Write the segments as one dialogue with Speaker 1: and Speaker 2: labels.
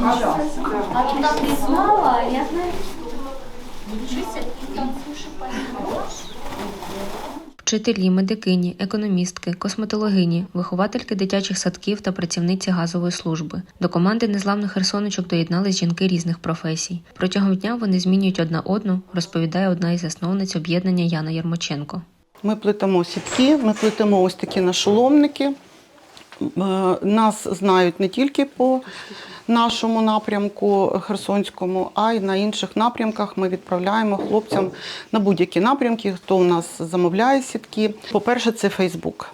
Speaker 1: А там знала, я знаю.
Speaker 2: Вчителі, медикині, економістки, косметологині, виховательки дитячих садків та працівниці газової служби. До команди незламних херсоночок доєднались жінки різних професій. Протягом дня вони змінюють одна одну, розповідає одна із засновниць об'єднання Яна Єрмоченко.
Speaker 3: Ми плетемо сітки, ми плетемо ось такі нашоломники. Е, Нас знають не тільки по нашому напрямку Херсонському, а й на інших напрямках. Ми відправляємо хлопцям на будь-які напрямки, хто у нас замовляє сітки. По-перше, це Фейсбук.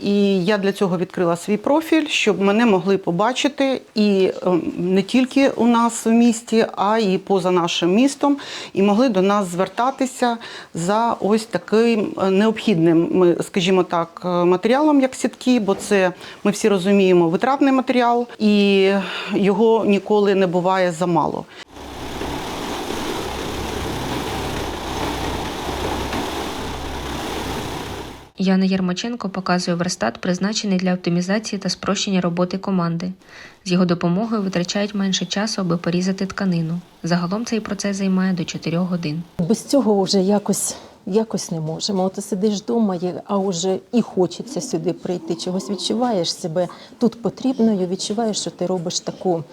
Speaker 3: І я для цього відкрила свій профіль, щоб мене могли побачити і ем, не тільки у нас в місті, а й поза нашим містом, і могли до нас звертатися за ось таким е, необхідним, скажімо так, е, матеріалом, як сітки, бо це ми всі розуміємо витратний матеріал, і його ніколи не буває замало.
Speaker 2: Яна Єрмаченко показує верстат, призначений для оптимізації та спрощення роботи команди. З його допомогою витрачають менше часу, аби порізати тканину. Загалом цей процес займає до 4 годин.
Speaker 4: Без цього вже якось, якось не можемо. От сидиш вдома, а вже і хочеться сюди прийти. Чогось відчуваєш себе тут потрібною, відчуваєш, що ти робиш таку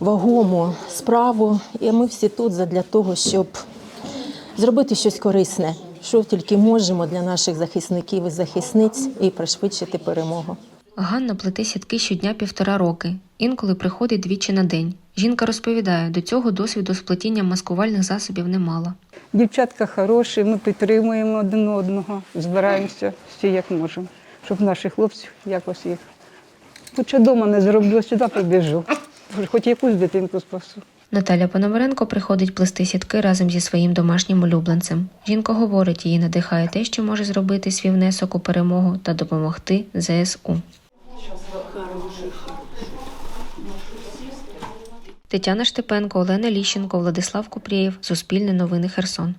Speaker 4: вагому справу. І ми всі тут для того, щоб зробити щось корисне, що тільки можемо для наших захисників і захисниць і пришвидшити перемогу.
Speaker 2: Ганна плете сітки щодня півтора роки, інколи приходить двічі на день. Жінка розповідає, до цього досвіду з плетінням маскувальних засобів не мала.
Speaker 5: Дівчатка хороші, ми підтримуємо один одного, збираємося всі як можемо, щоб наших хлопців якось їх. Хоча вдома не зроблю, сюди прибіжу. Хоч якусь дитинку спасу.
Speaker 2: Наталя Пономаренко приходить плести сітки разом зі своїм домашнім улюбленцем. Жінка говорить, її надихає те, що може зробити свій внесок у перемогу та допомогти ЗСУ. Тетяна Штепенко, Олена Ліщенко, Владислав Купрієв. Суспільне новини Херсон.